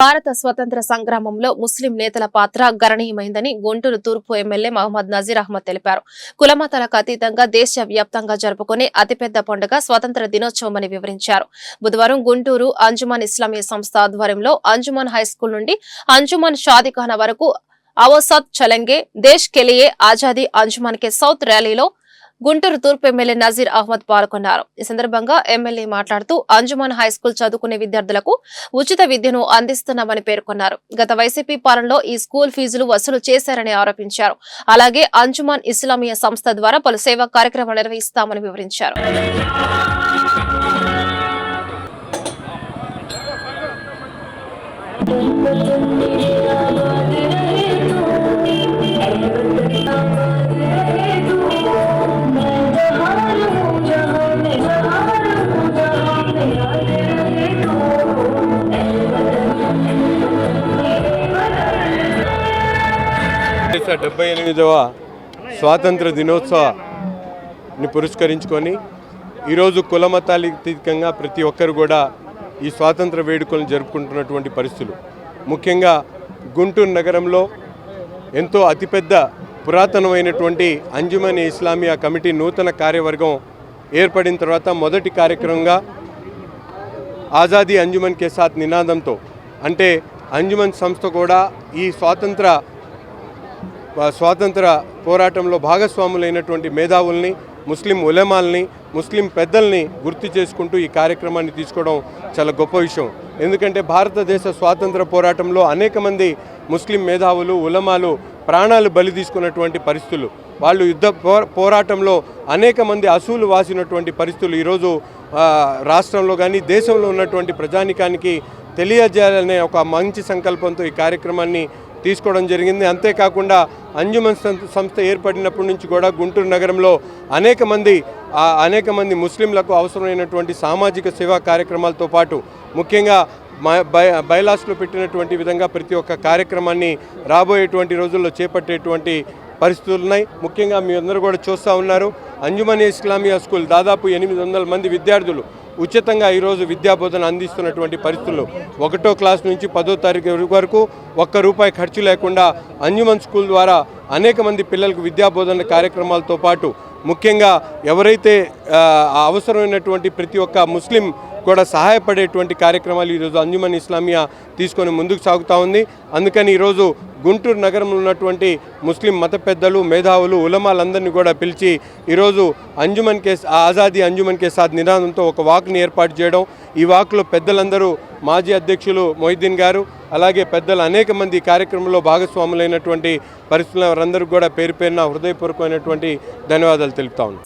భారత స్వతంత్ర సంగ్రామంలో ముస్లిం నేతల పాత్ర గణనీయమైందని గుంటూరు తూర్పు ఎమ్మెల్యే మహమ్మద్ నజీర్ అహ్మద్ తెలిపారు. కులమతాలకు అతీతంగా దేశ వ్యాప్తంగా జరుపుకునే అతిపెద్ద పండుగ స్వతంత్ర దినోత్సవమని వివరించారు. బుధవారం గుంటూరు అంజుమన్ ఇస్లామీ సంస్థ ఆధ్వర్యంలో అంజుమన్ హైస్కూల్ నుండి అంజుమన్ షాదిఖానా వరకు అవసత్ చలంగే దేశ్ కెలియే ఆజాదీ అంజుమాన్ కే సౌత్ ర్యాలీలో గుంటూరు తూర్పు ఎమ్మెల్యే నజీర్ అహ్మద్ పాల్గొన్నారు. ఈ సందర్భంగా ఎమ్మెల్యే మాట్లాడుతూ అంజుమాన్ హైస్కూల్ చదువుకునే విద్యార్థులకు ఉచిత విద్యను అందిస్తున్నామని పేర్కొన్నారు. గత వైసీపీ పాలనలో ఈ స్కూల్ ఫీజులు వసూలు చేశారని ఆరోపించారు. అలాగే అంజుమాన్ ఇస్లామియా సంస్థ ద్వారా పలు సేవా కార్యక్రమాలు నిర్వహిస్తామని వివరించారు. డెబ్బై ఎనిమిదవ స్వాతంత్ర దినోత్సవాన్ని పురస్కరించుకొని ఈరోజు కులమతాతీతంగా ప్రతి ఒక్కరు కూడా ఈ స్వాతంత్ర వేడుకలను జరుపుకుంటున్నటువంటి పరిస్థితులు. ముఖ్యంగా గుంటూరు నగరంలో ఎంతో అతిపెద్ద పురాతనమైనటువంటి అంజుమని ఇస్లామియా కమిటీ నూతన కార్యవర్గం ఏర్పడిన తర్వాత మొదటి కార్యక్రమంగా ఆజాదీ అంజుమన్ కే సాత్ నినాదంతో అంటే అంజుమన్ సంస్థ కూడా ఈ స్వాతంత్ర స్వాతంత్ర పోరాటంలో భాగస్వాములైనటువంటి మేధావుల్ని ముస్లిం ఉలమాల్ని ముస్లిం పెద్దల్ని గుర్తు చేసుకుంటూ ఈ కార్యక్రమాన్ని తీసుకోవడం చాలా గొప్ప విషయం. ఎందుకంటే భారతదేశ స్వాతంత్ర పోరాటంలో అనేక మంది ముస్లిం మేధావులు ఉలమాలు ప్రాణాలు బలి తీసుకున్నటువంటి పరిస్థితులు. వాళ్ళు యుద్ధ పోరాటంలో అనేక మంది అసూలు వాసినటువంటి పరిస్థితులు ఈరోజు రాష్ట్రంలో కానీ దేశంలో ఉన్నటువంటి ప్రజానికానికి తెలియజేయాలనే ఒక మంచి సంకల్పంతో ఈ కార్యక్రమాన్ని తీసుకోవడం జరిగింది. అంతేకాకుండా అంజుమన్ సంస్థ- సంస్థ ఏర్పడినప్పటి నుంచి కూడా గుంటూరు నగరంలో అనేక మంది అనేక మంది ముస్లింలకు అవసరమైనటువంటి సామాజిక సేవా కార్యక్రమాలతో పాటు ముఖ్యంగా బై బైలాస్లో పెట్టినటువంటి విధంగా ప్రతి ఒక్క కార్యక్రమాన్ని రాబోయేటువంటి రోజుల్లో చేపట్టేటువంటి పరిస్థితులు ఉన్నాయి. ముఖ్యంగా మీ అందరూ కూడా చూస్తూ ఉన్నారు. అంజుమని ఇస్లామియా స్కూల్ దాదాపు ఎనిమిది వందల మంది విద్యార్థులు ఉచితంగా ఈరోజు విద్యాబోధన అందిస్తున్నటువంటి పరిస్థితులు ఒకటో క్లాస్ నుంచి పదో తారీఖు వరకు ఒక్క రూపాయి ఖర్చు లేకుండా అంజుమన్ స్కూల్ ద్వారా అనేక మంది పిల్లలకు విద్యాబోధన కార్యక్రమాలతో పాటు ముఖ్యంగా ఎవరైతే అవసరమైనటువంటి ప్రతి ఒక్క ముస్లిం కూడా సహాయపడేటువంటి కార్యక్రమాలు ఈరోజు అంజుమన్ ఇస్లామియా తీసుకొని ముందుకు సాగుతూ ఉంది. అందుకని ఈరోజు గుంటూరు నగరంలో ఉన్నటువంటి ముస్లిం మత పెద్దలు మేధావులు ఉలమాలందరినీ కూడా పిలిచి ఈరోజు అంజుమన్ కేస్ ఆజాదీ అంజుమన్ కే సాద్ నినాదంతో ఒక వాక్ని ఏర్పాటు చేయడం. ఈ వాక్లో పెద్దలందరూ మాజీ అధ్యక్షులు మొహిద్దీన్ గారు అలాగే పెద్దలు అనేక మంది కార్యక్రమంలో భాగస్వాములైనటువంటి పరిస్థితుల వారందరికీ కూడా పేరు పేరున హృదయపూర్వకమైనటువంటి ధన్యవాదాలు తెలుపుతా